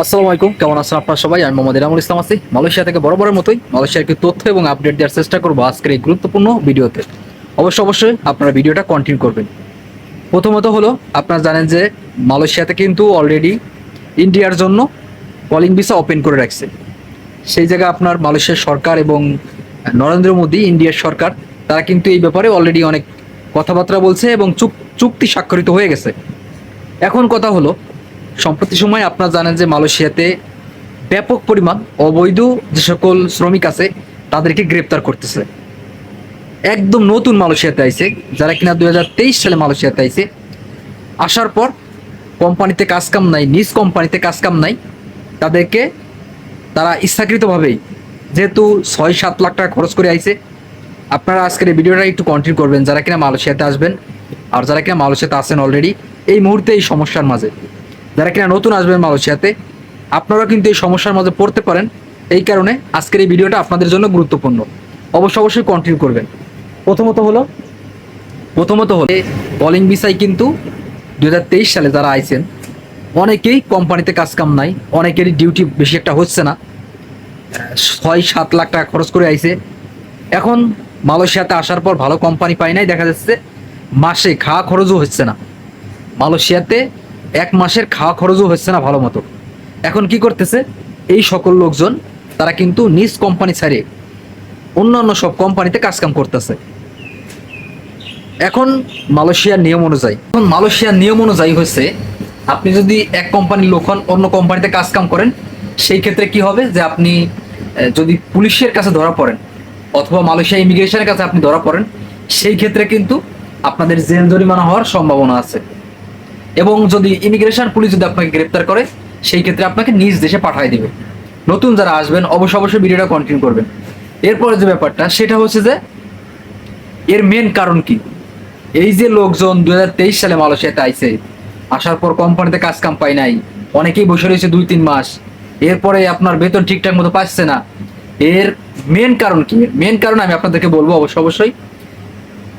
আসসালামু আলাইকুম, কেমন আছেন আপনারা সবাই? আমি মোহাম্মদ ইনামুল ইসলাম আছি। মালয়েশিয়া থেকে বড় বরাবরের মতোই মালয়েশিয়ার কিছু তথ্য এবং আপডেট দেওয়ার চেষ্টা করব আজকের এই গুরুত্বপূর্ণ ভিডিওতে। অবশ্যই অবশ্যই আপনারা ভিডিওটা কন্টিনিউ করবেন। প্রথমত হলো, আপনারা জানেন যে মালয়েশিয়াতে কিন্তু অলরেডি ইন্ডিয়ার জন্য কলিং ভিসা ওপেন করে রাখছে। সেই জায়গায় আপনার মালয়েশিয়ার সরকার এবং নরেন্দ্র মোদী ইন্ডিয়ার সরকার, তারা কিন্তু এই ব্যাপারে অলরেডি অনেক কথাবার্তা বলছে এবং চুক- চুক্তি স্বাক্ষরিত হয়ে গেছে। এখন কথা হলো সম্প্রতি সময় আপনারা জানেন যে মালয়েশিয়াতে ব্যাপক পরিমাণ অবৈধ যে সকল শ্রমিক আছে, তাদেরকে গ্রেপ্তার করতেছে। একদম নতুন মালয়েশিয়াতে আইছে, যারা কিনা দুই হাজার তেইশ সালে মালয়েশিয়াতে আইছে। আসার পর কোম্পানিতে কাজ কাম নাই, নিজ কোম্পানিতে কাজ কাম নাই, তাদেরকে তারা ইচ্ছাকৃতভাবেই যেহেতু ছয় সাত লাখ টাকা খরচ করে আইছে, আপনারা আজকের এই ভিডিওটা একটু কন্টিনিউ করবেন, যারা কিনা মালয়েশিয়াতে আসবেন আর যারা কিনা মালয়েশিয়াতে আসেন অলরেডি এই মুহূর্তে এই সমস্যার মাঝে। যারা কিনা নতুন আসবেন মালয়েশিয়াতে আপনারা কিন্তু এই সমস্যার মাঝে পড়তে পারেন। এই কারণে আজকের এই ভিডিওটা আপনাদের জন্য গুরুত্বপূর্ণ। অবশ্য অবশ্যই কন্টিনিউ করবেন। প্রথমত হলো প্রথমত হলো কলিং ভিসায় কিন্তু দু হাজার তেইশ সালে যারা আইছেন, অনেকেই কোম্পানিতে কাজ কাম নাই, অনেকেরই ডিউটি বেশি একটা হচ্ছে না। ছয় সাত লাখ টাকা খরচ করে আইছে। এখন মালয়েশিয়াতে আসার পর ভালো কোম্পানি পাই নাই, দেখা যাচ্ছে মাসে খাওয়া খরচও হচ্ছে না। মালয়েশিয়াতে এক মাসের খাওয়া খরচও হচ্ছে না ভালো মতো। এখন কি করতেছে? এই সকল লোকজন, তারা কিন্তু নিজ কোম্পানি ছাড়িয়ে অন্যান্য সব কোম্পানিতে কাজকাম করতেছে। এখন মালয়েশিয়ার নিয়ম অনুযায়ী, এখন মালয়েশিয়ার নিয়ম অনুযায়ী হচ্ছে, আপনি যদি এক কোম্পানির লোক হন, অন্য কোম্পানিতে কাজ কাম করেন, সেই ক্ষেত্রে কি হবে? যে আপনি যদি পুলিশের কাছে ধরা পড়েন, অথবা মালয়েশিয়া ইমিগ্রেশনের কাছে আপনি ধরা পড়েন, সেই ক্ষেত্রে কিন্তু আপনাদের জেল জরিমানা হওয়ার সম্ভাবনা আছে। এবং যদি ইমিগ্রেশন পুলিশ যদি আপনাকে গ্রেপ্তার করে, সেই ক্ষেত্রে আপনাকে নিজ দেশে পাঠিয়ে দিবে। নতুন যারা আসবেন, অবশ্য অবশ্যই ভিডিওটা কন্টিনিউ করবেন। এরপরে যে ব্যাপারটা, সেটা হচ্ছে যে, এর মেন কারণ কি? এই যে লোকজন দু হাজার তেইশ সালে মালয়েশিয়াতে আইছে, আসার পর কোম্পানিতে কাজ কাম পায় নাই, অনেকেই বসে রয়েছে দুই তিন মাস, এরপরে আপনার বেতন ঠিকঠাক মতো পাচ্ছে না। এর মেন কারণ কি? মেন কারণ আমি আপনাদেরকে বলব অবশ্যই অবশ্যই।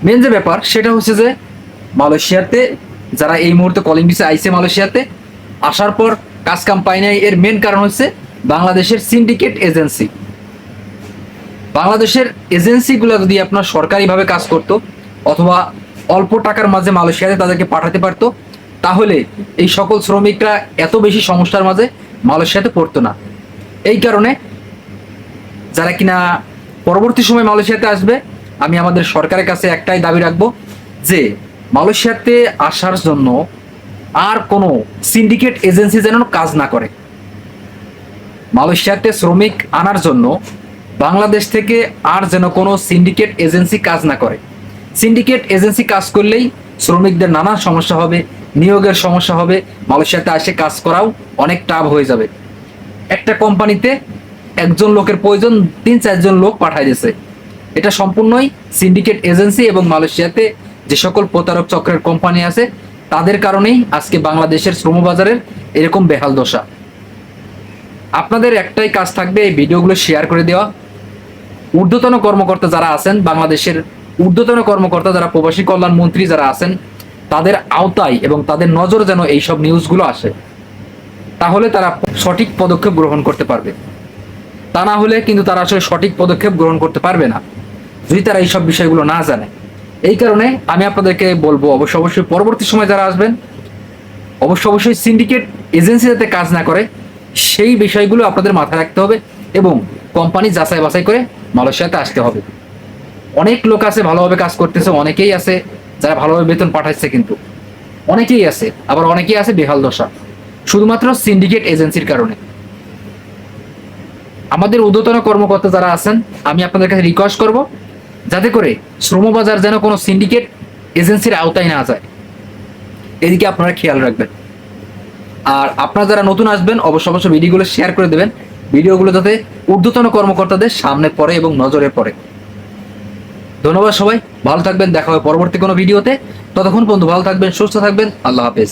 মেন যে ব্যাপার, সেটা হচ্ছে যে, মালয়েশিয়াতে যারা এই মুহূর্তে কলিং ভিসা আইছে মালয়েশিয়াতে, আসার পর কাজ কাম পায় নাই। এর মেন কারণ হচ্ছে বাংলাদেশের সিন্ডিকেট এজেন্সি বাংলাদেশের এজেন্সিগুলো যদি আপনার সরকারিভাবে কাজ করতো, অথবা অল্প টাকার মাঝে মালয়েশিয়াতে তাদেরকে পাঠাতে পারতো, তাহলে এই সকল শ্রমিকরা এত বেশি সমস্যার মাঝে মালয়েশিয়াতে পড়তো না। এই কারণে যারা কিনা পরবর্তী সময় মালয়েশিয়াতে আসবে, আমি আমাদের সরকারের কাছে একটাই দাবি রাখব যে মালয়েশিয়াতে আসার জন্য আর কোনো সিন্ডিকেট এজেন্সি যেন কাজ না করে। মালয়েশিয়াতে শ্রমিক আনার জন্য বাংলাদেশ থেকে আর যেন কোনো সিন্ডিকেট এজেন্সি কাজ না করে। সিন্ডিকেট এজেন্সি কাজ করলেই শ্রমিকদের নানা সমস্যা হবে, নিয়োগের সমস্যা হবে, মালয়েশিয়াতে আসে কাজ করাও অনেক টাফ হয়ে যাবে। একটা কোম্পানিতে একজন লোকের প্রয়োজন তিন চারজন লোক পাঠায় দিয়েছে। এটা সম্পূর্ণই সিন্ডিকেট এজেন্সি এবং মালয়েশিয়াতে যে সকল প্রতারক চক্রের কোম্পানি আছে, তাদের কারণেই আজকে বাংলাদেশের শ্রমবাজারের এরকম বেহাল দশা। আপনাদের একটাই কাজ থাকবে এই ভিডিওগুলো শেয়ার করে দেওয়া। ঊর্ধ্বতন কর্মকর্তা যারা আছেন, বাংলাদেশের ঊর্ধ্বতন কর্মকর্তা যারা, প্রবাসী কল্যাণ মন্ত্রী যারা আছেন, তাদের আওতায় এবং তাদের নজর যেন এইসব নিউজগুলো আসে, তাহলে তারা সঠিক পদক্ষেপ গ্রহণ করতে পারবে। তা না হলে কিন্তু তারা আসলে সঠিক পদক্ষেপ গ্রহণ করতে পারবে না, যদি তারা এইসব বিষয়গুলো না জানে। এই কারণে আমি আপনাদেরকে বলব, অবশ্য অবশ্যই পরবর্তী সময় যারা আসবেন, অবশ্য অবশ্যই সিন্ডিকেট এজেন্সি যাতে কাজ না করে, সেই বিষয়গুলো আপনাদের মাথায় রাখতে হবে এবং কোম্পানি যাচাই বাছাই করে মালয়েশিয়াতে আসতে হবে। অনেক লোক আছে, ভালোভাবে কাজ করতেছে, অনেকেই আছে যারা ভালোভাবে বেতন পাঠাচ্ছে কিন্তু। অনেকেই আছে, আবার অনেকেই আছে বেহাল দশা। শুধুমাত্র সিন্ডিকেট এজেন্সির কারণে। আমাদের ঊর্ধ্বতন কর্মকর্তা যারা আছেন, আমি আপনাদের কাছে রিকোয়েস্ট করব যাতে করে শ্রমবাজার যেন কোনো সিন্ডিকেট এজেন্সির আওতায় না যায়। এদিকে আপনারা খেয়াল রাখবেন। আর আপনারা যারা নতুন আসবেন, অবশ্য অবশ্য ভিডিওগুলো শেয়ার করে দেবেন। ভিডিওগুলো যাতে ঊর্ধ্বতন কর্মকর্তাদের সামনে পড়ে এবং নজরে পড়ে। ধন্যবাদ সবাই, ভালো থাকবেন, দেখা হবে পরবর্তী কোনো ভিডিওতে। ততক্ষণ বন্ধু, ভালো থাকবেন, সুস্থ থাকবেন, আল্লাহ হাফেজ।